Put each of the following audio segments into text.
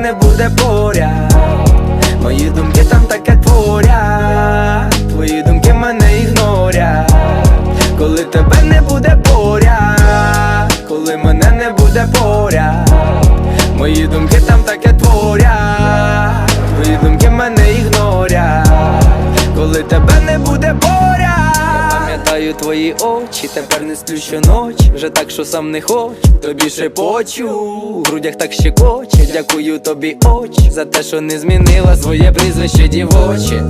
не буде поряд. Мої думки там таке творя, Твої думки мене ігноря, Коли тебе не буде поряд Коли мене не буде поряд. Мої думки там таке творя, Твої думки мене ігноря, Коли тебе не буде поряд очі, тепер не сплю щоночі Вже так, що сам не хочу, тобі шепочу В грудях так щекоче, дякую тобі очі За те, що не змінила своє прізвище дівоче.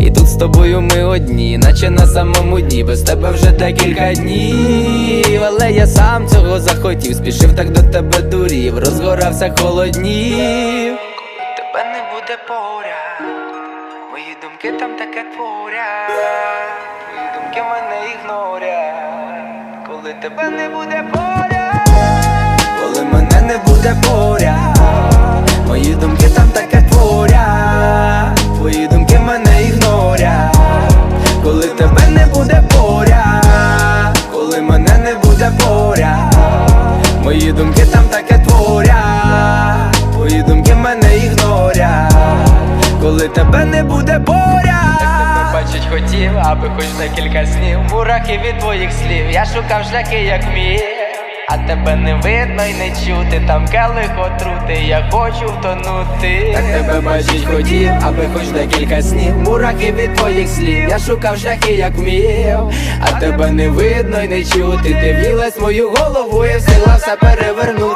І тут з тобою ми одні, наче на самому дні. Без тебе вже декілька днів. Але я сам цього захотів, спішив так до тебе дурів, розгорався холоднів. Тебе не буде поряд, мої думки там таке творять, думки мене ігнорять, коли тебе не буде поряд, коли мене не буде поряд, мої думки там таке творять, твої думки мене ігнорять, коли тебе не буде поряд, коли мене не буде поряд, мої думки там таке творять, твої думки мене ігнорять, коли тебе не буде поряд. Тебе бачить хотів, аби хоч декілька снів Мурахи від твоїх слів, я шукав шляхи, як міг а тебе не видно й не чути, там келих отрути, я хочу втонути. Так тебе бачить хотів, аби хоч декілька снів. Мураки від твоїх слів, я шукав шляхи, як вмів, а тебе не видно й не чути. Ти в'їлась мою голову і в все перевернути.